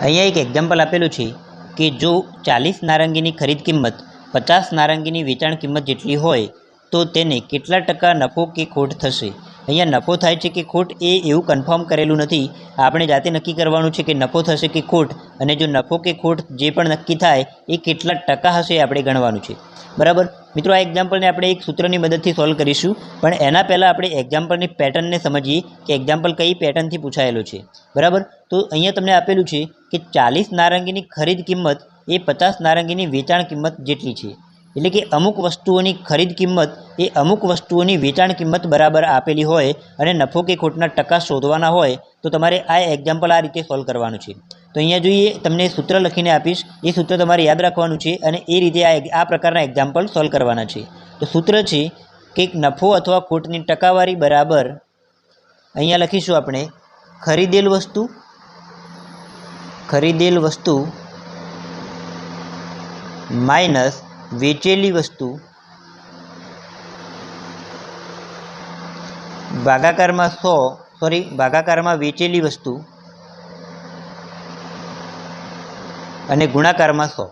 અહીંયા એક એક્ઝામ્પલ આપેલું છે કે જો ચાલીસ નારંગીની ખરીદ કિંમત, પચાસ નારંગીની વેચાણ કિંમત જેટલી હોય, તો તેને કેટલા ટકા નફો કે ખોટ થશે? અહીંયા નફો થાય છે કે ખોટ એ એવું કન્ફર્મ કરેલું નથી. આપણે જાતે નક્કી કરવાનું છે કે નફો થશે કે ખોટ અને જો નફો કે ખોટ જે પણ નક્કી થાય એ કેટલા ટકા હશે આપણે ગણવાનું છે. બરાબર? મિત્રો, આ એક્ઝામ્પલને આપણે એક સૂત્રની મદદથી સોલ્વ કરીશું. પણ એના પહેલાં આપણે એક્ઝામ્પલની પેટર્નને સમજીએ કે એક્ઝામ્પલ કઈ પેટર્નથી પૂછાયેલું છે. બરાબર? તો અહીંયા તમને આપેલું છે કે ચાલીસ નારંગીની ખરીદ કિંમત એ પચાસ નારંગીની વેચાણ કિંમત જેટલી છે. એટલે કે અમુક વસ્તુઓની ખરીદ કિંમત એ અમુક વસ્તુઓની વેચાણ કિંમત બરાબર આપેલી હોય અને નફો કે ખોટના ટકા શોધવાના હોય, તો તમારે આ એક્ઝામ્પલ આ રીતે સોલ્વ કરવાનું છે. તો અહીંયા જોઈએ, તમને સૂત્ર લખીને આપીશ. એ સૂત્ર તમારે યાદ રાખવાનું છે અને એ રીતે આ આ પ્રકારના એક્ઝામ્પલ સોલ્વ કરવાના છે. તો સૂત્ર છે કે નફો અથવા ખોટની ટકાવારી બરાબર, અહીંયા લખીશું આપણે, ખરીદેલ વસ્તુ ખરીદેલ વસ્તુ માઇનસ વેચેલી વસ્તુ ભાગાકારમાં સો સોરી ભાગાકારમાં વેચેલી વસ્તુ અને ગુણાકારમાં સો.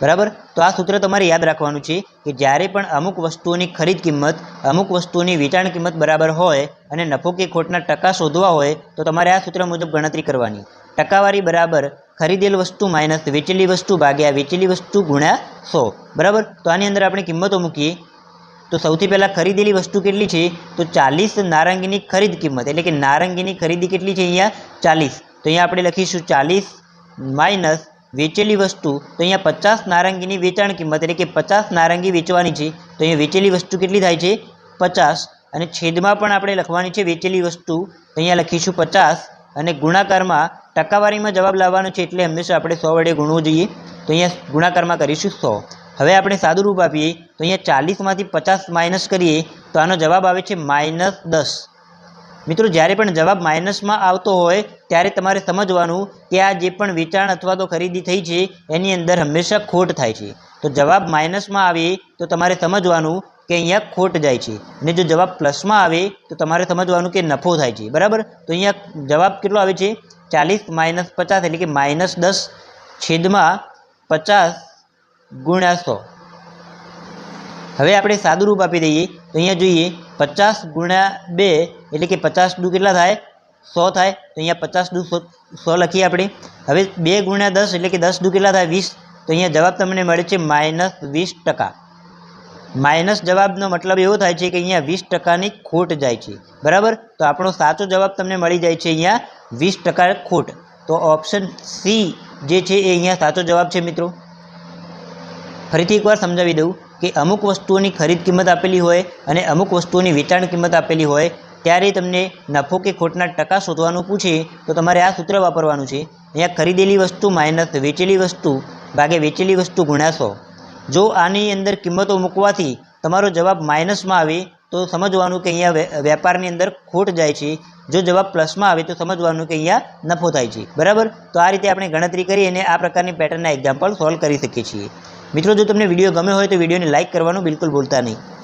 બરાબર? તો આ સૂત્ર તમારે યાદ રાખવાનું છે કે જ્યારે પણ અમુક વસ્તુઓની ખરીદ કિંમત, અમુક વસ્તુઓની વેચાણ કિંમત બરાબર હોય અને નફો કે ખોટના ટકા શોધવા હોય, તો તમારે આ સૂત્ર મુજબ ગણતરી કરવાની. ટકાવારી બરાબર ખરીદેલ વસ્તુ માઇનસ વેચેલી વસ્તુ ભાગ્યા વેચેલી વસ્તુ ગુણ્યા સો. બરાબર? તો આની અંદર આપણે કિંમતો મૂકીએ. તો સૌથી પહેલાં ખરીદેલી વસ્તુ કેટલી છે? તો ચાલીસ નારંગીની ખરીદ કિંમત. એટલે કે નારંગીની ખરીદી કેટલી છે અહીંયા? ચાલીસ. તો અહીંયા આપણે લખીશું ચાલીસ માઇનસ વેચેલી વસ્તુ. તો અહીંયા પચાસ નારંગીની વેચાણ કિંમત, એટલે કે પચાસ નારંગી વેચવાની છે. તો અહીંયા વેચેલી વસ્તુ કેટલી થાય છે? પચાસ. અને છેદમાં પણ આપણે લખવાની છે વેચેલી વસ્તુ. તો અહીંયા લખીશું પચાસ. અને ગુણાકારમાં ટકાવારીમાં જવાબ લાવવાનો છે એટલે હંમેશા આપણે સો વડે ગુણવું જોઈએ? તો અહીંયા ગુણાકારમાં કરીશું સો. હવે આપણે સાદું રૂપ આપીએ. તો અહીંયા ચાલીસમાંથી પચાસ માઇનસ કરીએ તો આનો જવાબ આવે છે માઇનસ દસ. મિત્રો, જ્યારે પણ જવાબ માઇનસમાં આવતો હોય, ત્યારે તમારે સમજવાનું કે આ જે પણ વેચાણ અથવા તો ખરીદી થઈ છે, એની અંદર હંમેશા ખોટ થાય છે. તો જવાબ માઇનસમાં આવે તો તમારે સમજવાનું કે અહીંયા ખોટ જાય છે. અને જો જવાબ પ્લસમાં આવે, તો તમારે સમજવાનું કે નફો થાય છે. બરાબર? તો અહીંયા જવાબ કેટલો આવે છે? ચાલીસ માઇનસ પચાસ એટલે કે માઇનસ દસ છેદમાં પચાસ ગુણ્યા સો. હવે આપણે સાદું રૂપ આપી દઈએ. તો અહીંયા જોઈએ, પચાસ ગુણ્યા બે એટલે કે પચાસ દુ કેટલા થાય? સો થાય. તો અહીંયા પચાસ દુ સો લખીએ આપણે. હવે બે ગુણ્યા દસ એટલે કે દસ દુ કેટલા થાય? વીસ. તો અહીંયા જવાબ તમને મળે છે માઇનસ વીસ ટકા. માઇનસ જવાબનો મતલબ એવો થાય છે કે અહીંયા વીસ ટકાની ખોટ જાય છે. બરાબર? તો આપણો સાચો જવાબ તમને મળી જાય છે અહીંયા વીસ ટકા ખોટ. તો ઓપ્શન સી જે છે એ અહીંયા સાચો જવાબ છે મિત્રો. ફરીથી એકવાર સમજાવી દઉં કે અમુક વસ્તુઓની ખરીદ કિંમત આપેલી હોય અને અમુક વસ્તુઓની વેચાણ કિંમત આપેલી હોય, ત્યારે તમને નફો કે ખોટના ટકા શોધવાનું પૂછે તો તમારે આ સૂત્ર વાપરવાનું છે. અહીંયા ખરીદેલી વસ્તુ માઇનસ વેચેલી વસ્તુ ભાગે વેચેલી વસ્તુ ગુણ્યા સો. જો આની અંદર કિંમતો મૂકવાથી તમારો જવાબ માઇનસમાં આવે, તો સમજવાનું કે અહીંયા વેપારની અંદર ખોટ જાય છે. જો જવાબ પ્લસમાં આવે, તો સમજવાનું કે અહીંયા નફો થાય છે. બરાબર? તો આ રીતે આપણે ગણતરી કરી અને આ પ્રકારની પેટર્નના એક્ઝામ્પલ સોલ્વ કરી શકીએ છીએ. મિત્રો, જો તમને વીડિયો ગમ્યો હોય તો વિડીયોને લાઇક કરવાનું બિલકુલ ભૂલતા નહીં.